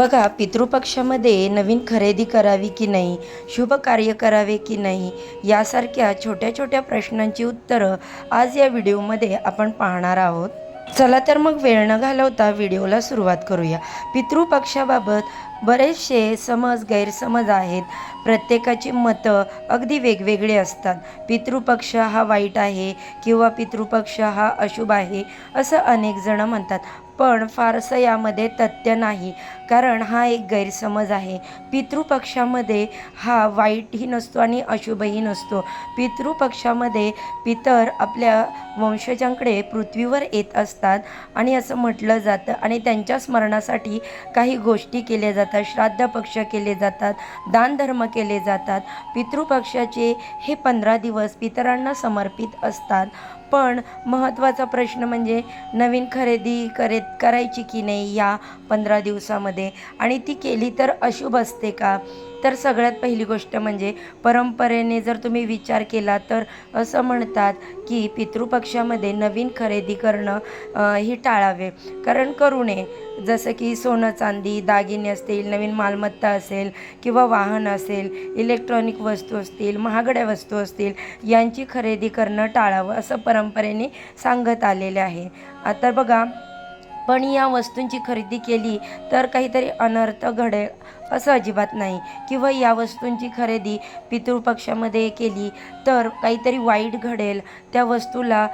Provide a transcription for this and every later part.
बघा पितृपक्षामध्ये नवीन खरेदी करावी की नाही शुभ कार्य करावे की नाही यासारख्या छोट्या छोट्या प्रश्नांची उत्तरं आज या व्हिडिओमध्ये आपण पाहणार आहोत. चला तर मग वेळ न घालवता व्हिडिओला सुरुवात करूया. पितृपक्षाबाबत बरेचसे समज गैरसमज आहेत. प्रत्येकाची मतं अगदी वेगवेगळी असतात. पितृपक्ष हा वाईट आहे किंवा पितृपक्ष हा अशुभ आहे असं अनेक जण म्हणतात. पण फारसं यामध्ये तथ्य नाही. कारण हा एक गैरसमज आहे. पितृपक्षामध्ये हा वाईटही नसतो आणि अशुभही नसतो. पितृपक्षामध्ये पितर आपल्या वंशजांकडे पृथ्वीवर येत असतात आणि असं म्हटलं जातं आणि त्यांच्या स्मरणासाठी काही गोष्टी केल्या जातात. श्राद्ध पक्ष केले जातात दानधर्म केले जातात. पितृपक्षाचे हे पंधरा दिवस पितरांना समर्पित असतात. पण महत्त्वाचा प्रश्न म्हणजे नवीन खरेदी करे करायची की नाही या पंधरा दिवसामध्ये? आणि ती केली तर अशुभ असते का? तर सगळ्यात पहिली गोष्ट म्हणजे परंपरेने जर तुम्ही विचार केला तर असं म्हणतात की पितृपक्षामध्ये नवीन खरेदी करणं ही टाळावे. कारण करू नये जसं की सोनं चांदी दागिने असतील नवीन मालमत्ता असेल किंवा वाहन असेल इलेक्ट्रॉनिक वस्तू असतील महागड्या वस्तू असतील यांची खरेदी करणं टाळावं असं परंपरेने सांगत आलेले आहे. आता बघा पण या वस्तूंची खरेदी केली तर काहीतरी अनर्थ घडेल असं अजिबात नाही. किंवा या वस्तूंची खरेदी पितृपक्षामध्ये केली तर काहीतरी वाईट घडेल त्या वस्तूला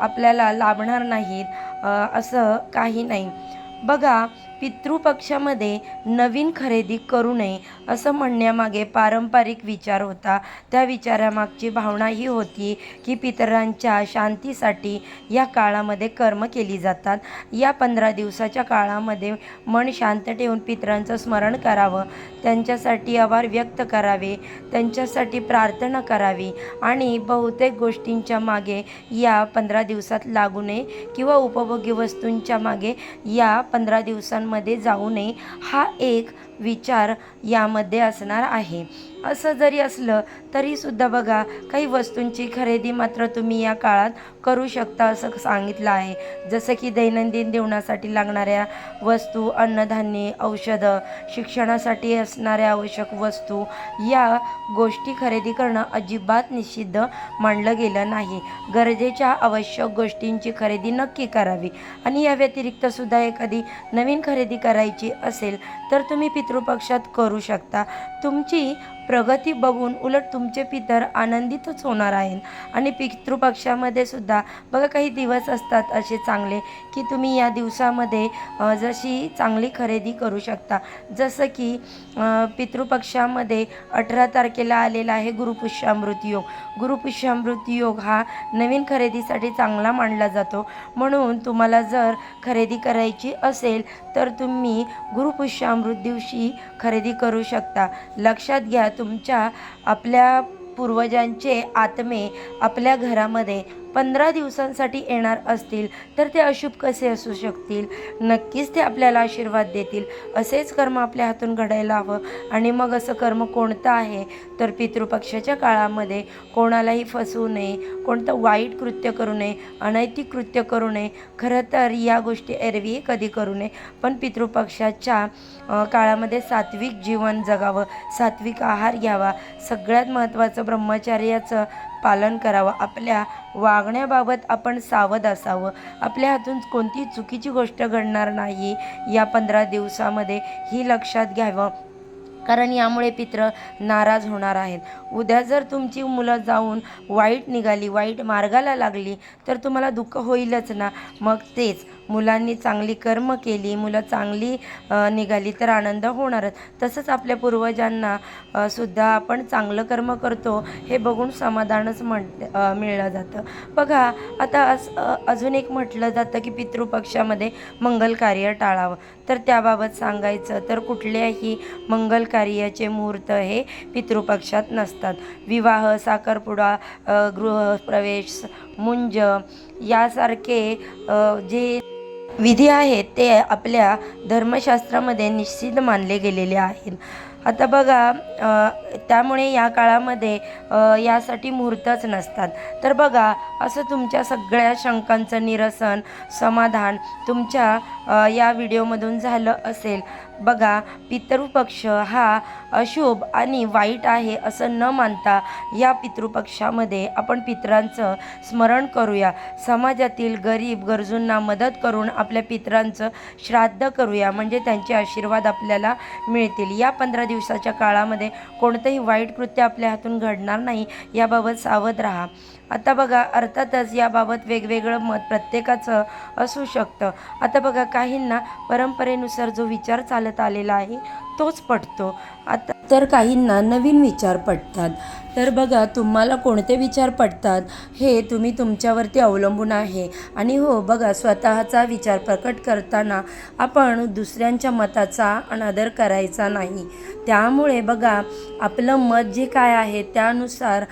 आपल्याला लाभणार नाहीत असं काही नाही. बघा पितृपक्षामध्ये नवीन खरेदी करू नये असं म्हणण्यामागे पारंपरिक विचार होता. त्या विचारामागची भावना ही होती की पितरांच्या शांतीसाठी या काळामध्ये कर्म केली जातात. या पंधरा दिवसाच्या काळामध्ये मन शांत ठेवून पितरांचं स्मरण करावं. त्यांच्यासाठी आभार व्यक्त करावे. त्यांच्यासाठी प्रार्थना करावी. आणि बहुतेक गोष्टींच्या मागे या पंधरा दिवसात लागू नये किंवा उपभोगी वस्तूंच्या मागे या पंधरा दिवसां दिवसांमध्ये जाऊ नये. हा एक विचार यामध्ये असणार आहे. असं जरी असलं तरीसुद्धा बघा काही वस्तूंची खरेदी मात्र तुम्ही या काळात करू शकता असं सांगितलं आहे. जसं की दैनंदिन जीवनासाठी लागणाऱ्या वस्तू अन्नधान्ये औषधं शिक्षणासाठी असणाऱ्या आवश्यक वस्तू या गोष्टी खरेदी करणं अजिबात निषिद्ध मानलं गेलं नाही. गरजेच्या आवश्यक गोष्टींची खरेदी नक्की करावी. आणि या व्यतिरिक्त सुद्धा एखादी नवीन खरेदी करायची असेल तर तुम्ही पितृपक्षात करू शकता. तुमची प्रगती बघून उलट तुमचे पितर आनंदितच होणार आहेत. आणि पितृपक्षामध्ये सुद्धा बघा काही दिवस असतात असे चांगले की तुम्ही या दिवसामध्ये जशी चांगली खरेदी करू शकता. जसं की पितृपक्षामध्ये अठरा तारखेला आलेला आहे गुरुपुष्यामृत योग. गुरुपुष्यामृत योग हा नवीन खरेदीसाठी चांगला मानला जातो. म्हणून तुम्हाला जर खरेदी करायची असेल तर तुम्ही गुरुपुष्यामृत दिवशी खरेदी करू शकता. लक्षात घ्या तुमच्या आपल्या पूर्वजांचे आत्मे आपल्या घरामध्ये पंधरा दिवसांसाठी येणार असतील तर ते अशुभ कसे असू शकतील? नक्कीच ते आपल्याला आशीर्वाद देतील. असेच कर्म आपल्या हातून घडायला हवं. आणि मग असं कर्म कोणतं आहे? तर पितृपक्षाच्या काळामध्ये कोणालाही फसवू नये कोणतं वाईट कृत्य करू नये अनैतिक कृत्य करू नये खरं तर या गोष्टी एरवी कधी करू नये. पण पितृपक्षाच्या काळामध्ये सात्विक जीवन जगावं सात्विक आहार घ्यावा सगळ्यात महत्त्वाचं ब्रह्मचार्याचं पालन करावं आपल्या वागण्याबाबत आपण सावध असावं. आपल्या हातून कोणती चुकीची गोष्ट घडणार नाही या पंधरा दिवसामध्ये ही लक्षात घ्यावं. कारण यामुळे पित्र नाराज होणार आहेत. उद्या जर तुमची मुलं जाऊन वाईट निघाली वाईट मार्गाला लागली तर तुम्हाला दुःख होईलच ना. मग तेच. मुलांनी चांगली कर्म केली मुलं चांगली निघाली तर आनंद होणारच. तसंच आपल्या पूर्वजांना सुद्धा आपण चांगलं कर्म करतो हे बघून समाधानच म्हण मिळलं जातं. बघा आता अस अजून एक म्हटलं जातं की पितृपक्षामध्ये मंगल कार्य टाळावं. तर त्याबाबत सांगायचं तर कुठल्याही मंगल कार्याचे मुहूर्त हे पितृपक्षात नसतात. विवाह साखरपुडा गृहप्रवेश मुंज यासारखे जे विधी आहेत ते आपल्या धर्मशास्त्रामध्ये निश्चित मानले गेलेले आहेत. आता बघा त्यामुळे या काळामध्ये यासाठी मुहूर्तच नसतात. तर बघा असं तुमच्या सगळ्या शंकांचं निरसन समाधान तुमच्या या व्हिडिओमधून झालं असेल. बघा पितृपक्ष हा अशुभ आणि वाईट आहे असं न मानता या पितृपक्षामध्ये आपण पितरांचं स्मरण करूया. समाजातील गरीब गरजूंना मदत करून आपल्या पितरांचं श्राद्ध करूया. म्हणजे त्यांचे आशीर्वाद आपल्याला मिळतील. या पंधरा दिवसाच्या काळामध्ये कोणतंही वाईट कृत्य आपल्या हातून घडणार नाही. याबाबत सावध राहा. आता बघा अर्थातच याबाबत वेगवेगळं मत प्रत्येकाचं असू शकतं. आता बघा काहींना परंपरेनुसार जो विचार चालत आलेला आहे तोच पटतो. आता तर काहींना नवीन विचार पटतात. तर बघा तुम्हाला कोणते विचार पटतात हे तुम्ही तुमच्यावरती अवलंबून आहे. आणि हो बघा स्वतःचा विचार प्रकट करताना आपण दुसऱ्यांच्या मताचा अनादर करायचा नाही. त्यामुळे बघा आपलं मत जे काय आहे त्यानुसार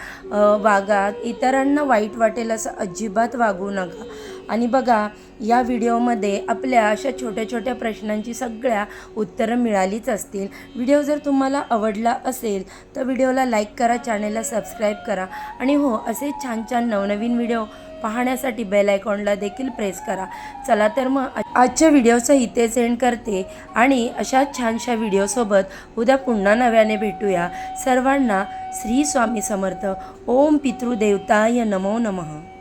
वागा. इतरांना वाईट वाटेल असं अजिबात वागू नका. आणि बघा या व्हिडिओमध्ये आपल्या अशा छोट्या छोट्या प्रश्नांची सगळ्या उत्तरं मिळालीच असतील. व्हिडिओ जर तुम्हाला आवडला असेल तर व्हिडिओला लाईक करा चॅनेलला सबस्क्राईब करा. आणि हो असे छान छान नवनवीन व्हिडिओ पाहण्यासाठी बेल आयकॉनला देखील प्रेस करा. चला तर मग आजच्या व्हिडिओचं इथे सेंड करते आणि अशा छानशा व्हिडिओसोबत उद्या पुन्हा नव्याने भेटूया. सर्वांना श्री स्वामी समर्थ. ओम पितृदेवताय नमो नमः.